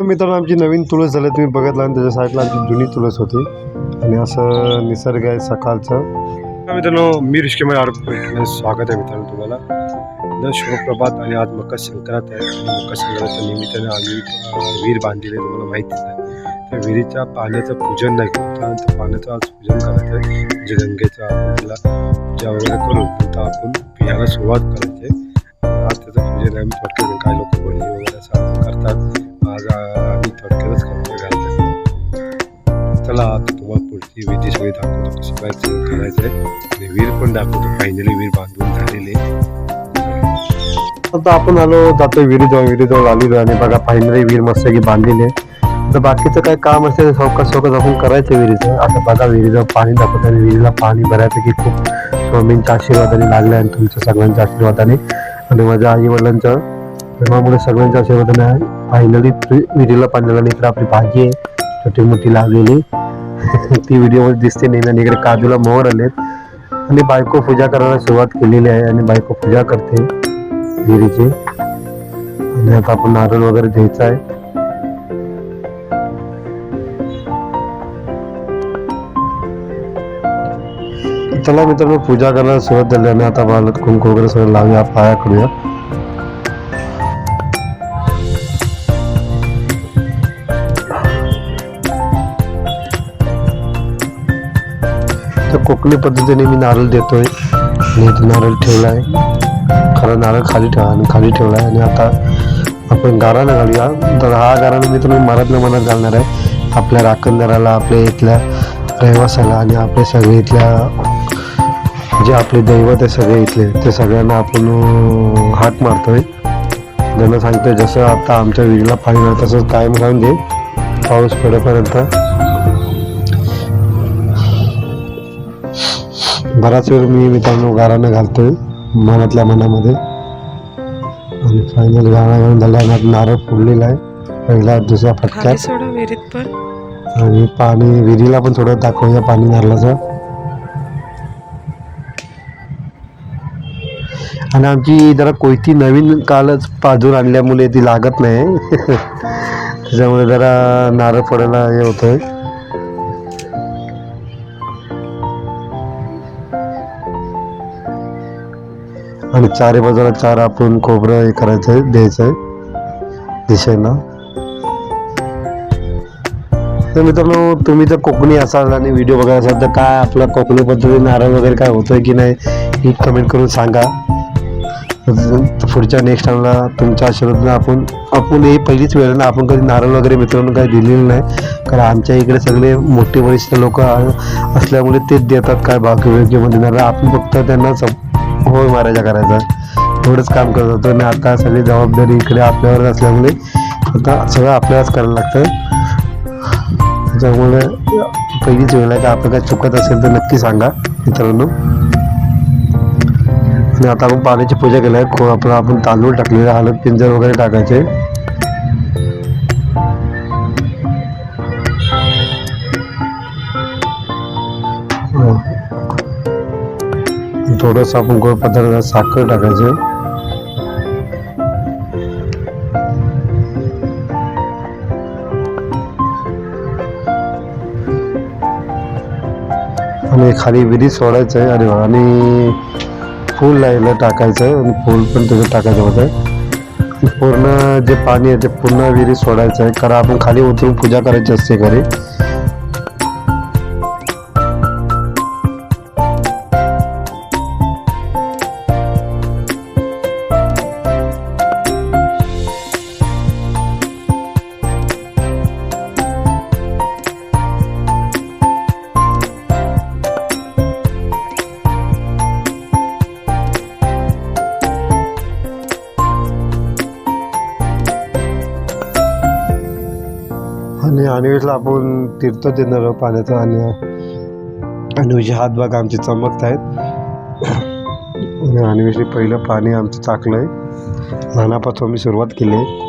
मित्रांनो आमची नवीन तुळस झाली तुम्ही बघितला आणि त्याच्या साईडला आमची जुनी तुळस होती. आणि असं निसर्ग आहे सकाळचं. मित्रांनो मी ऋषिकेमय आरोग्य स्वागत आहे मित्रांनो तुम्हाला. न शुभप्रभात आणि आज मकर संक्रांत आहे. आणि मकर संक्रांतच्या निमित्ताने आम्ही वीर विहीर आहे तुम्हाला माहितीच आहे. त्या विहिरीच्या पाण्याचं पूजन नाही केलं त्यानंतर पाण्याचं आज पूजन करायचं आहे. म्हणजे गंगेचं आपण त्याला पूजा वगैरे करून तर आपण पियाला सुरुवात करायची आज त्याचं पूजन आहे. आम्ही थोडक्यात काही लोक बळी वगैरे असं करतात. आज आता विधी सगळी दाखवतो. कसं काय करायचं आहे विहीर पण दाखवतो. फायनली विहीर बांधून झालेली. आता आपण आलो जातो विहिरीजवळ. विहिरीजवळ आलेलो आणि बघा फायनली विहीर मस्त की बांधलेली आहे तर बाकीचं काय काम असेल सौकास सावकाश आपण करायचं विहिरीचं. आता बघा विहिरीजवळ पाणी दाखवतो. आणि विहिरीला पाणी बऱ्यापैकी खूप स्वामींच्या आशीर्वादाने लागलं आणि तुमच्या सगळ्यांच्या आशीर्वादाने. आणि माझ्या आई वडिलांच्या प्रेमामुळे सगळ्यांच्या आशीर्वादाने फायनली विहिरीला पाणी लागलं इकडे आपली भाजी आहे. छोटी मोठी लागलेली. ती व्हिडिओमध्ये दिसते नाही आणि इकडे काजूला मोहर आलेत. आणि बायको पूजा करायला सुरुवात केलेली आहे आणि बायको पूजा करते. विहिरीची. आणि आता आपण नारळ वगैरे द्यायचा आहे. चला मित्रांनो पूजा करायला सुरुवात झाली आणि आता मला कुंकू वगैरे सगळं लावूया पाया करूया कोकणी पद्धतीने मी नारळ देतोय. आणि इथे नारळ ठेवला आहे खरा नारळ खाली ठेवा आणि खाली ठेवला आहे आणि आता आपण गारानं घालूया. तर हा गारानं मी तुम्ही मनातल्या मनात घालणार आहे. आपल्या राखणदाराला आपल्या इथल्या रहिवासाला आणि आपल्या सगळे इथल्या जे आपले दैवत आहे सगळे इथले ते सगळ्यांना आपण हात हाक मारतोय. त्यांना सांगतोय जसं आता आमच्या विहिरीला पाणी नाही तसंच कायम राहून दे. पाऊस पडेपर्यंत. बराच वेळ मी मित्रांनो गारानं घालतोय मनातल्या मनामध्ये. आणि फायनल गाणं घालून झालं नारळ फुडलेला आहे. पहिला दुसऱ्या विहिरीत पण. आणि पाणी विहिरीला पण थोडं दाखवूया पाणी नारळाचं. आणि आमची जरा कोयती नवीन कालच पाजून आणल्यामुळे ती लागत नाही. त्याच्यामुळे जरा नारळ फोडायला हे होतंय. आणि चारी बाजूला चार आपण खोबरं हे करायचं आहे द्यायचं आहे. दिशेनं. तर मित्रांनो तुम्ही जर कोकणी असाल आणि व्हिडिओ बघत असाल तर काय आपल्या कोकणी पद्धतीने नारळ वगैरे काय होतोय की नाही ही कमेंट करून सांगा. पुढच्या नेक्स्ट टाइमला तुमच्या आशीर्वादनं आपण आपण हे पहिलीच वेळ आहे ना आपण कधी नारळ वगैरे मित्रांनो काही दिलेलं नाही. कारण आमच्या इकडे सगळे मोठे वरिष्ठ लोक असल्यामुळे तेच देतात काय बाकी वेळ किंवा देणार आपण फक्त त्यांना सप- होय मारायचा करायचा. एवढंच काम करत होतो. आणि आता सगळी जबाबदारी इकडे आपल्यावर असल्यामुळे आता सगळं आपल्यालाच करायला लागतं. त्याच्यामुळे पहिलीच वेळ आहे. की आपलं काय चुकत असेल तर नक्की सांगा मित्रांनो. आणि आता आपण पाण्याची पूजा केली आहे खो आपलं आपण तांदूळ टाकलेले हळद पिंजर वगैरे टाकायचे. हो. थोडंसं आपण गोड पदार्थ साखर टाकायचं. आणि खाली विहिरी सोडायचं आहे आणि आणि फूल लायला टाकायचं आहे आणि फूल पण त्याचं टाकायचं होतं. पूर्ण जे पाणी आहे ते पूर्ण विहिरीत सोडायचं आहे कारण आपण खाली उतरून पूजा करायची असते घरी. अनिवेशला आपण तीर्थ देणार आहोत पाण्याचं आणि अनिवेशचे हात बघा आमचे चमकत आहेत आणि अनिवेशने पहिलं पाणी आमचं टाकलंय लहानापासून मी सुरुवात केली. आहे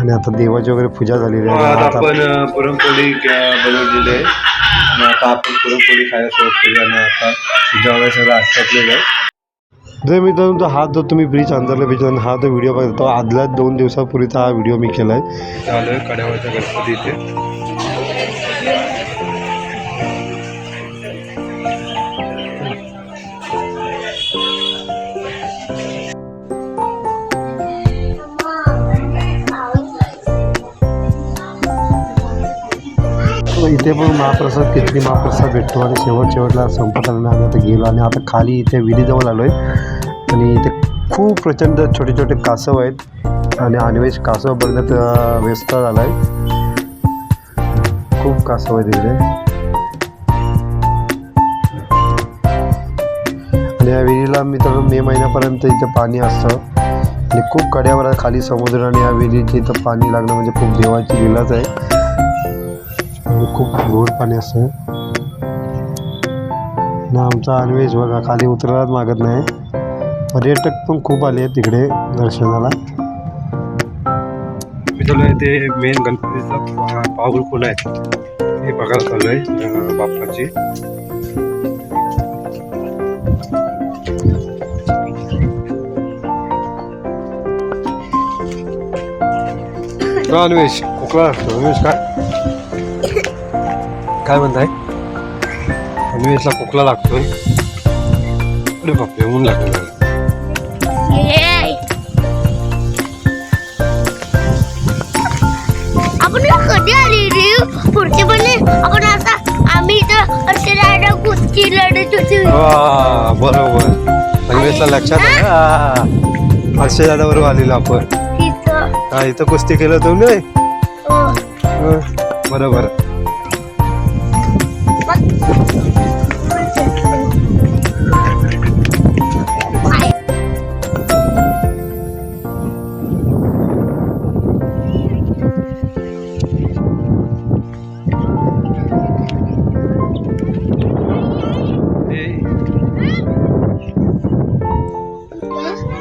आणि आता देवाची वगैरे पूजा झालेली आहे. आज आता आपण पुरणपोळी बनवलेली आहे. आणि आता आपण पुरणपोळी खायला सुरुवात केली आणि आता वगैरे सगळं आटोपलेलं आहे. जर मित्रांनो तो हा जो तुम्ही ब्रिज अंधारला ब्रिज हा जो व्हिडिओ बघता तो आदल्या दोन दिवसापूर्वीचा हा व्हिडिओ मी केला आहे कड्यावरचा गणपती इथे. इथे पण महाप्रसाद किती महाप्रसाद भेटतो आणि शेवट शेवटला संपत आल्यानं आम्ही आता गेलो आणि आता खाली इथे विहिरीजवळ आलो आहे आणि इथे खूप प्रचंड छोटे छोटे कासव आहेत. आणि अनवेश कासव बघण्यात व्यस्त झाला आहे खूप कासव आहेत इकडे आणि या विहिरीला मित्र मे महिन्यापर्यंत इथे पाणी असतं. आणि खूप कड्यावर खाली समुद्र आणि या विहिरीची इथं पाणी लागणं म्हणजे खूप देवाची लिलाच आहे. आणि खूप गोड पाणी असतं ना आमचा अनवेज बघा खाली उतरायलाच मागत नाही. पर्यटक पण खूप आले आहेत तिकडे दर्शनाला. मी ते मेन गणपतीचा पाऊल खोल आहे? हे बघायला चालू आहे बाप्पाची. नॉनव्हेज कोकळा नॉनव्हेज काय? काय म्हणताय? अन्वेषला खोकला लागतोय. अरे बापरे ऊन लागलं आपण कधी आली रे? पुढचे पण आपण आता आम्ही इथं असे राहणं कुस्ती लढत होती. वा बरोबर. अन्वेषला लक्षात आहे हा. हर्षद दादा बरोबर आलेलो आपण. हा इथं कुस्ती केलं तुम्ही. हं, बरोबर.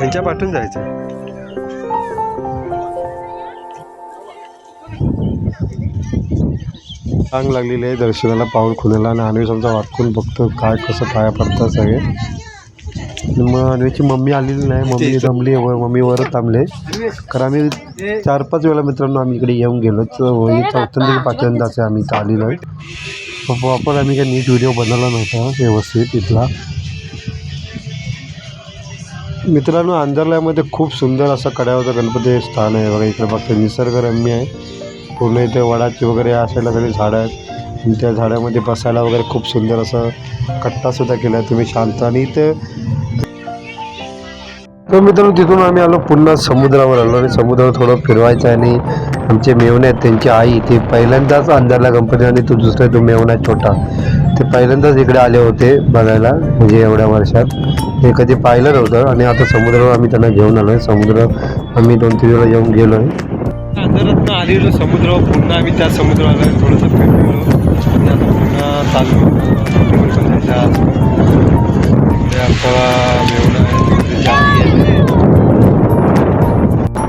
यांच्या पाठून जायचं. चांग लागलेली आहे दर्शनाला पाऊल खुनाला आणि अन्वेष आमचा वाटकून बघतो काय कसं पाया पडतात सगळे. मग अन्वेषची मम्मी आलेली नाही मम्मी जमली वर मम्मी वरच थांबले कारण आम्ही चार पाच वेळा मित्रांनो आम्ही इकडे येऊन गेलो चौथ्यांदा पाचव्यांदाच आहे आम्ही इथं आलेलो आहे. प्रॉपर आम्ही काही नीट व्हिडिओ बनवला नव्हता व्यवस्थित इथला. मित्रांनो आंदरल्यामध्ये खूप सुंदर असं कड्यावरचं गणपती स्थान आहे. बघा इकडे फक्त निसर्गरम्य आहे. पूर्ण इथे वडाची वगैरे असायला तरी झाडं आहेत. आणि त्या झाडामध्ये बसायला वगैरे खूप सुंदर असं कट्टासुद्धा केला आहे तुम्ही शांत आणि इथे तर मित्रांनो तिथून आम्ही आलो पुन्हा समुद्रावर आलो आणि समुद्रावर थोडं फिरवायचं आणि आमचे मेवणे आहेत. त्यांची आई ते पहिल्यांदाच अंधारला गणपती आणि तो दुसरा तो मेवणा आहे छोटा. ते पहिल्यांदाच इकडे आले होते बघायला म्हणजे एवढ्या वर्षात. हे कधी पाहिलं नव्हतं आणि आता समुद्रावर आम्ही त्यांना घेऊन आलो आहे समुद्र आम्ही दोन तीन वेळा येऊन गेलो आहे आलेलो समुद्र पुन्हा आम्ही त्या समुद्राला थोडंसं फिरलो. आणि आता पुन्हा आहे.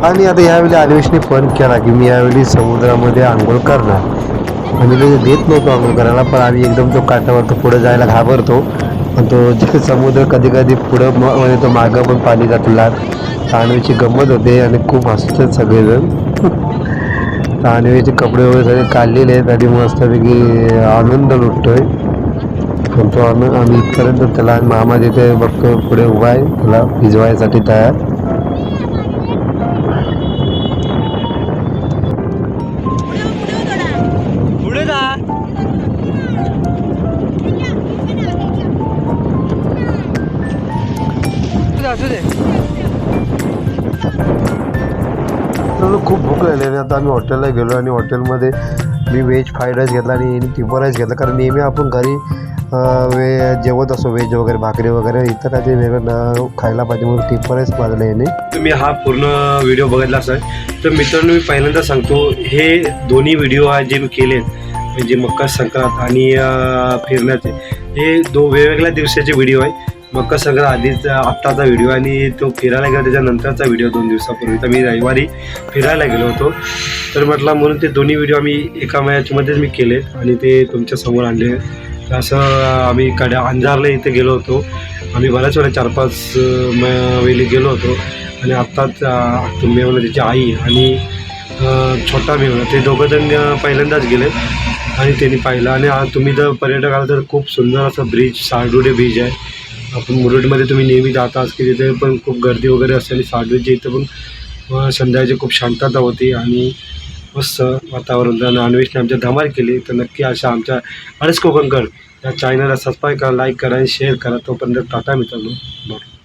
आणि आता यावेळी अन्वेषने फोन केला की मी यावेळी समुद्रामध्ये आंघोळ करणार. आम्ही काही देत नव्हतो आंघोळ करायला पण आम्ही एकदम तो काठावर तो पुढे जायला घाबरतो. तो समुद्र कधी कधी पुढं म्हणजे तो मागं पण पाणी जातला तानवीची गंमत होते आणि खूप हसतात सगळेजण. तानवीचे कपडे वगैरे सगळे काढलेले आहेत आणि मस्तपैकी आनंद लुटतोय. पण तो आनंद आम्ही इथपर्यंत त्याला मामा तिथे बघतो पुढे उभा आहे त्याला भिजवायसाठी तयार. मित्रांनो खूप भूक लागली आणि आता आम्ही हॉटेलला गेलो आणि हॉटेलमध्ये मी व्हेज फ्राईड राईस घेतला आणि यांनी टिपर राईस घेतला. कारण नेहमी आपण घरी अं, वे जेवत असतो व्हेज वगैरे भाकरी वगैरे. काय ते वेगळं न खायला पाहिजे म्हणून टिपर राईस मागला याने. तुम्ही हा पूर्ण व्हिडिओ बघितला असाल. तर मित्रांनो मी पहिल्यांदा सांगतो हे दोन्ही व्हिडिओ आहे जे मी केलेत म्हणजे मकर संक्रांत आणि फिरण्याचे. हे दो वेगवेगळ्या दिवसाचे व्हिडिओ आहे मग सगळं आधीचा आत्ताचा व्हिडिओ आणि तो फिरायला गेला त्याच्यानंतरचा व्हिडिओ दोन दिवसापूर्वी. तर मी रविवारी फिरायला गेलो होतो. तर म्हटलं म्हणून ते दोन्ही व्हिडिओ आम्ही एका मॅचमध्येच मी केले आणि ते तुमच्यासमोर आणले. असं आम्ही कड्या अंजारला इथे गेलो होतो. आम्ही बऱ्याच वेळा चार पाच म- वेळी गेलो होतो. आणि आत्ताच तुम्ही मेवणं त्याची आई आणि छोटा मेवणं ते दोघं जण पहिल्यांदाच गेले आणि त्यांनी पाहिलं. आणि तुम्ही जर पर्यटक आला तर खूप सुंदर असं ब्रिज सारडुडे ब्रिज आहे आपण मुरुडमध्ये तुम्ही नेहमी जाताच की तिथे पण खूप गर्दी वगैरे असते आणि सारडूच्या इथं पण अं, संध्याकाळची खूप शांतता होती आणि मस्त वातावरण तर नॉनव्हेजने आमच्या धमाल केली. तर नक्की अशा आमच्या अडीच कोकणकर या चॅनलला सबस्क्राईब करा लाईक करा आणि शेअर करा. तोपर्यंत टाटा मित्रांनो. बरं